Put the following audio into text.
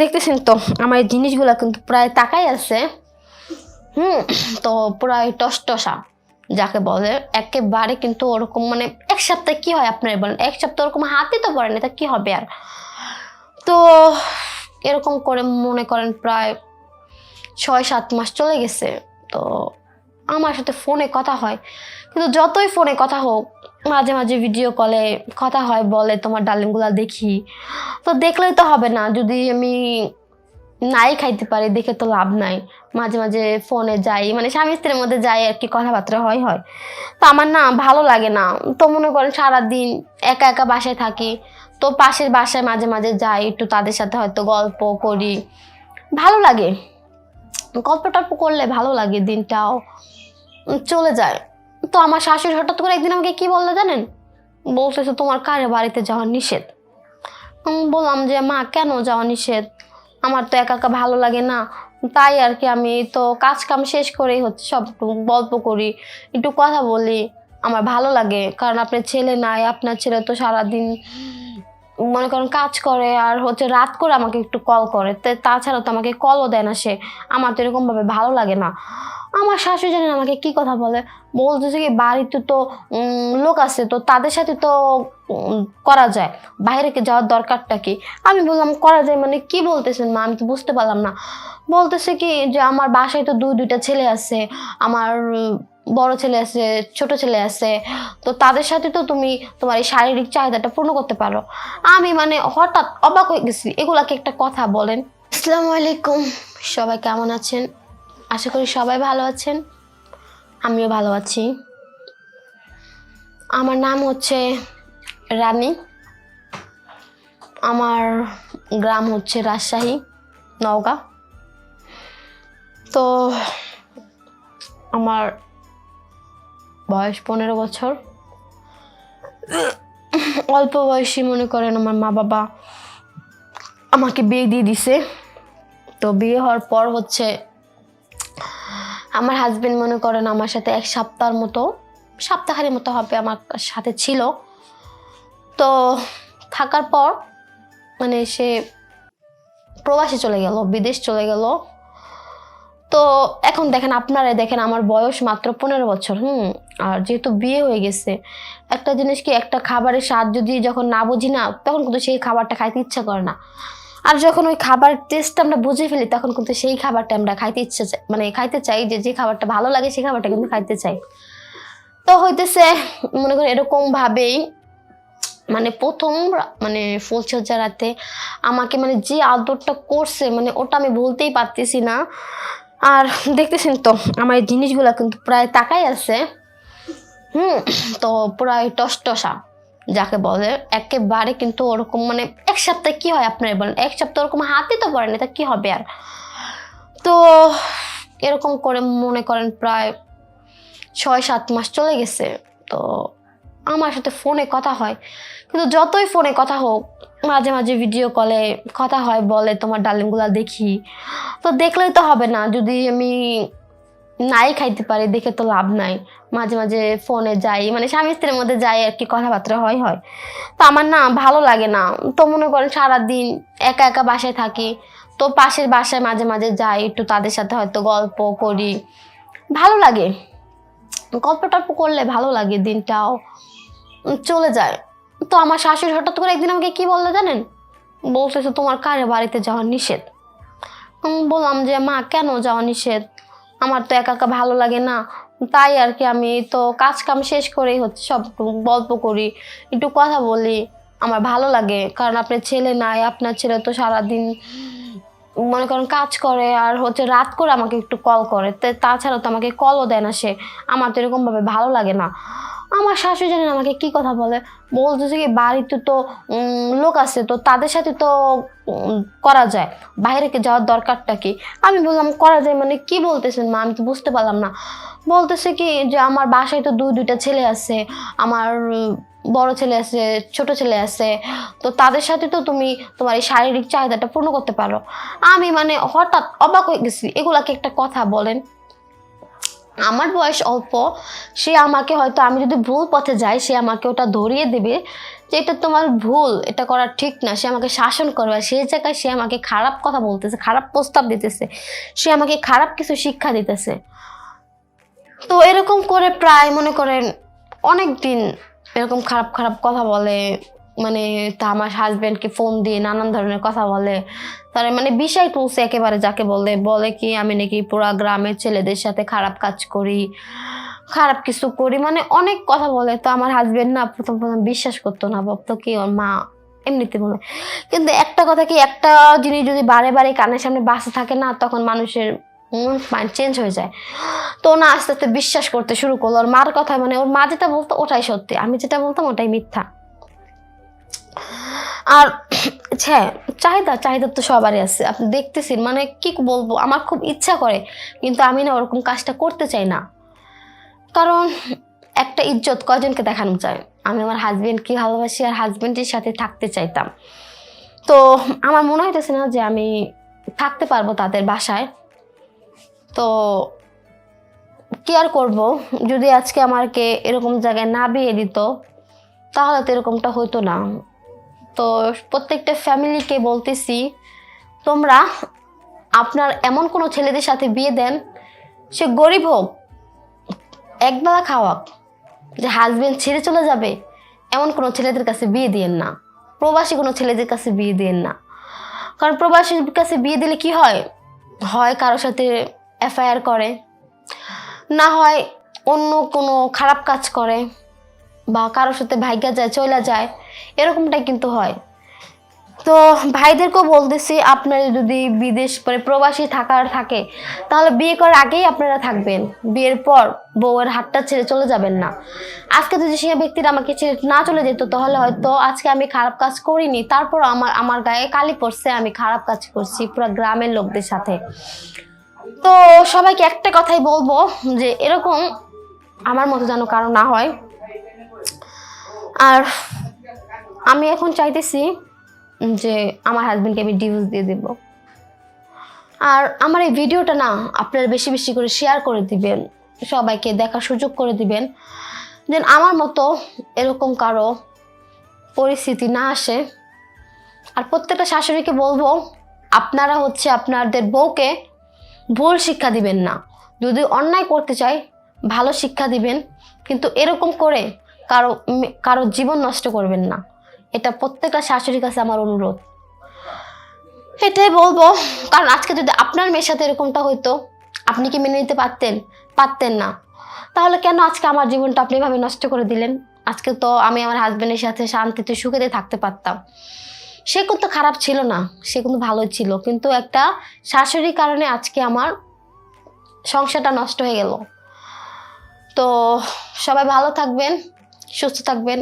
দেখতেছেন তো, আমার জিনিসগুলো কিন্তু প্রায় তাকাই আছে। হুম, তো প্রায় টসটসা, যাকে বলে। একেবারে কিন্তু ওরকম মানে এক সপ্তাহে কি হয় আপনার বলেন? এক সপ্তাহ ওরকম হাতে তো পড়েনি তা কি হবে আর? তো এরকম করে মনে করেন প্রায় ছয় সাত মাস চলে গেছে, তো আমার সাথে ফোনে কথা হয়। কিন্তু যতই ফোনে কথা হোক, মাঝে মাঝে ভিডিও কলে কথা হয়, বলে, তোমার ডালিমগুলো দেখি। তো দেখলেই তো হবে না। যদি আমি নাই খাইতে পারি, দেখে তো লাভ নাই। মাঝে মাঝে ফোনে যাই মানে স্বামী স্ত্রীর মধ্যে যাই আর কি, কথাবার্তা হয় হয়। তো আমার না ভালো লাগে না। তো মনে করেন সারাদিন একা একা বাসায় থাকি, তো পাশের বাসায় মাঝে মাঝে যাই, একটু তাদের সাথে হয়তো গল্প করি। ভালো লাগে। গল্প টল্প করলে ভালো লাগে দিনটাও। চলে যায়। তো আমার শাশুড়ি হঠাৎ করে একদিন আমাকে কি বলল জানেন? বলতেছে, তোমার কারে বাড়িতে যাওয়া নিষেধ? বললাম যে, মা, কেন যাওয়া নিষেধ? আমার তো একা একা ভালো লাগে না। তাই আর কি আমি তো কাজ কাম শেষ করেই হচ্ছে সব গল্প করি, একটু কথা বলি। আমার ভালো লাগে, কারণ আপনার ছেলে নাই, আপনার ছেলে তো সারাদিন মনে করেন কাজ করে আর হচ্ছে রাত করে আমাকে একটু কল করে। তাছাড়া তো আমাকে কলও দেয় না সে। আমার তো এরকমভাবে ভালো লাগে না। আমার শাশুড়ি জানেন আমাকে কি কথা বলে? বলতেছে কি, বাড়িতে তো লোক আছে, তো তাদের সাথে তো করা যায়। বাইরে যাওয়ার দরকারটা কি? আমি বললাম, করা যায় মানে কি বলতেছেন মা? আমি তো বুঝতে পারলাম না। বলতেছে কি যে, আমার বাসায় তো দুই, দুইটা ছেলে আছে। আমার বড় ছেলে আছে ছোট ছেলে আছে তো তাদের সাথে তো তুমি তোমার এই শারীরিক চাহিদাটা পূর্ণ করতে পারো। আমি মানে হঠাৎ অবাক হয়ে গেছি এগুলাকে একটা কথা বলেন। আসসালামু আলাইকুম। সবাই কেমন আছেন? আশা করি সবাই ভালো আছেন। আমিও ভালো আছি। আমার নাম হচ্ছে রানী। আমার গ্রাম হচ্ছে রাজশাহী নওগাঁ। তো আমার বয়স পনেরো বছর। অল্প বয়সী মনে করেন আমার মা বাবা আমাকে বিয়ে দিয়ে দিছে। তো বিয়ে হওয়ার পর হচ্ছে আমার হাজবেন্ড মনে করেন আমার সাথে এক সপ্তাহের মতো সপ্তাহের মতো হবে আমার সাথে ছিল। তো থাকার পর মানে সে প্রবাসে চলে গেল, বিদেশ চলে গেল। তো এখন দেখেন, আপনারাই দেখেন আমার বয়স মাত্র পনেরো বছর, হুম। আর যেহেতু বিয়ে হয়ে গেছে, একটা জিনিস কি একটা খাবারের স্বাদ যদি যখন না বুঝি না, তখন কিন্তু সেই খাবারটা খাইতে ইচ্ছা করে না। আর যখন ওই খাবার টেস্ট আমরা বুঝে ফেলি, তখন কিন্তু সেই খাবারটা আমরা খাইতে ইচ্ছে চাই মানে খাইতে চাই যে যে খাবারটা ভালো লাগে সেই খাবারটা কিন্তু খাইতে চাই। তো হইতেছে, মনে করি এরকমভাবেই মানে প্রথম মানে ফুলসজ্জা রাতে আমাকে মানে যে আদরটা করছে মানে ওটা আমি বলতেই পারতেছি না। আর দেখতেছেন তো, আমার এই জিনিসগুলো কিন্তু প্রায় তাকাই আছে। হুম, তো প্রায় টসটসা যাকে বলে, একেবারে কিন্তু ওরকম মানে এক সপ্তাহে কি হয় আপনারা বলেন? এক সপ্তাহ ওরকম হাতে তো পড়েন এটা কি হবে আর? তো এরকম করে মনে করেন প্রায় ছয়, সাত মাস চলে গেছে। তো আমার সাথে ফোনে কথা হয়। কিন্তু যতই ফোনে কথা হোক, মাঝে মাঝে ভিডিও কলে কথা হয়, বলে তোমার ডালিমগুলো দেখি। তো দেখলেই তো হবে না। যদি আমি নাই খাইতে পারি, দেখে তো লাভ নাই। মাঝে মাঝে ফোনে যাই মানে স্বামী স্ত্রীর মধ্যে যাই আর কি কথাবার্তা হয় হয়। তো আমার না ভালো লাগে না। তো মনে করেন সারাদিন একা একা বাসায় থাকি, তো পাশের বাসায় মাঝে মাঝে যাই, একটু তাদের সাথে হয়তো গল্প করি। ভালো লাগে। গল্প টল্প করলে ভালো লাগে দিনটাও। চলে যায়। তো আমার শাশুড়ি হঠাৎ করে একদিন আমাকে কি বলল জানেন? বলতেছে, তোমার কারে বাড়িতে যাওয়া নিষেধ। বললাম যে, মা, কেন যাওয়া নিষেধ? আমার তো একা একা ভালো লাগে না। তাই আর কি আমি তো কাজ কাম শেষ করেই হচ্ছে সব গল্প করি, একটু কথা বলি, আমার ভালো লাগে। কারণ আপনার ছেলে নাই, আপনার ছেলে তো সারাদিন মনে করেন কাজ করে আর হচ্ছে রাত করে আমাকে একটু কল করে। তাছাড়া তো আমাকে কলও দেয় না সে। আমার তো এরকমভাবে ভালো লাগে না। আমার শাশুড়ি জানেন আমাকে কি কথা বলে? বলতেছে কি, বাড়িতে তো লোক আছে, তো তাদের সাথে তো করা যায়। বাইরে যাওয়ার দরকারটা কি? আমি বললাম, করা যায় মানে কি বলতেছেন মা? আমি তো বুঝতে পারলাম না। বলতেছে কি যে, আমার বাসায় তো দুই, দুইটা ছেলে আছে, আমার বড় ছেলে আছে, ছোট ছেলে আছে, তো তাদের সাথে তো তুমি তোমার এই শারীরিক চাহিদাটা পূর্ণ করতে পারো। আমি মানে হঠাৎ অবাক হয়ে গেছি। এগুলাকে একটা কথা বলেন। আমার বয়স অল্প, সে আমাকে হয়তো, আমি যদি ভুল পথে যাই, সে আমাকে ওটা ধরিয়ে দেবে যে এটা তোমার ভুল, এটা করা ঠিক না, সে আমাকে শাসন করবে, আর সেই জায়গায় সে আমাকে খারাপ কথা বলতেছে, খারাপ প্রস্তাব দিতেছে, সে আমাকে খারাপ কিছু শিক্ষা দিতেছে। তো এরকম করে প্রায় মনে করেন অনেক দিন এরকম খারাপ খারাপ কথা বলে মানে তা আমার হাজব্যান্ডকে ফোন দিয়ে নানান ধরনের কথা বলে। তারা মানে বিষয় তুলছে একেবারে যাকে বলে। বলে কি, আমি নাকি পুরা গ্রামের ছেলেদের সাথে খারাপ কাজ করি, খারাপ কিছু করি। মানে অনেক কথা বলে। তো আমার হাজব্যান্ড না প্রথম প্রথম বিশ্বাস করতো না, ভাবতো কি, ওর মা এমনিতে বলে। কিন্তু একটা কথা কি, একটা জিনিস যদি বারে বারে কানের সামনে বাসে থাকে না, তখন মানুষের মাইন্ড চেঞ্জ হয়ে যায়। তো না আস্তে আস্তে বিশ্বাস করতে শুরু করল। ওর মার কথা মানে ওর মা যেটা বলতো ওটাই সত্যি। আমি যেটা বলতাম ওটাই মিথ্যা। আর হ্যাঁ চাহিদা চাহিদা তো সবারই আছে। আপনি দেখতেছেন মানে কি বলব, আমার খুব ইচ্ছা করে, কিন্তু আমি না ওরকম কাজটা করতে চাই না। কারণ একটা ইজ্জত কয়জনকে দেখানো চায় আমি আমার হাজবেন্ডকে ভালোবাসি আর হাজবেন্ডের সাথে থাকতে চাইতাম। তো আমার মনে হইতেছে না যে আমি থাকতে পারব তাদের বাসায়। তো কি আর করব? যদি আজকে আমাকে এরকম জায়গায় না বিয়ে দিত, তাহলে তো এরকমটা হতো না। তো প্রত্যেকটা ফ্যামিলিকে বলতেছি, তোমরা আপনার এমন কোনো ছেলেদের সাথে বিয়ে দেন, সে গরিব হোক, একবেলা খাওয়াক, যে হাজবেন্ড ছেড়ে চলে যাবে, এমন কোনো ছেলেদের কাছে বিয়ে দিয়েন না, প্রবাসী কোনো ছেলেদের কাছে বিয়ে দিয়েন না। কারণ প্রবাসীর কাছে বিয়ে দিলে কি হয়? হয় কারোর সাথে এফআইআর করে, না হয় অন্য কোনো খারাপ কাজ করে। বা কারোর সাথে ভাইগা যায় চলে যায় এরকমটাই কিন্তু হয়। তো ভাইদেরকেও বলতেছি, আপনারা যদি বিদেশ মানে প্রবাসী থাকার থাকে, তাহলে বিয়ে করার আগেই আপনারা থাকবেন। বিয়ের পর বউয়ের হাতটা ছেড়ে চলে যাবেন না। আজকে যদি সে ব্যক্তিটা আমাকে ছেড়ে না চলে যেত, তাহলে হয়তো আজকে আমি খারাপ কাজ করিনি। তারপর আমার আমার গায়ে কালি পড়ছে, আমি খারাপ কাজ করছি পুরো গ্রামের লোকদের সাথে। তো সবাইকে একটা কথাই বলব যে, এরকম আমার মতো যেন কারও না হয়। আর আমি এখন চাইতেছি যে আমার হাজব্যান্ডকে আমি ডিভোর্স দিয়ে দেব। আর আমার এই ভিডিওটা না আপনারা বেশি বেশি করে শেয়ার করে দিবেন, সবাইকে দেখার সুযোগ করে দিবেন। যেন আমার মতো এরকম কারও পরিস্থিতি না আসে। আর প্রত্যেকটা শাশুড়িকে বলব, আপনারা হচ্ছে আপনাদের বউকে ভুল শিক্ষা দিবেন না। যদি অন্যায় করতে চায়, ভালো শিক্ষা দিবেন। কিন্তু এরকম করে কারও কারও জীবন নষ্ট করবেন না। এটা প্রত্যেকটা শাশুড়ির কাছে আমার অনুরোধ। এটাই বলব, কারণ আজকে যদি আপনার মেয়ের সাথে এরকমটা হইতো, আপনি কি মেনে নিতে পারতেন? পারতেন না। তাহলে কেন আজকে আমার জীবনটা আপনি এভাবে নষ্ট করে দিলেন? আজকে তো আমি আমার হাজব্যান্ডের সাথে শান্তিতে, সুখেতে থাকতে পারতাম। সে কিন্তু খারাপ ছিল না, সে কিন্তু ভালোই ছিল। কিন্তু একটা শাশুড়ির কারণে আজকে আমার সংসারটা নষ্ট হয়ে গেল। তো সবাই ভালো থাকবেন। সুস্থ থাকবেন।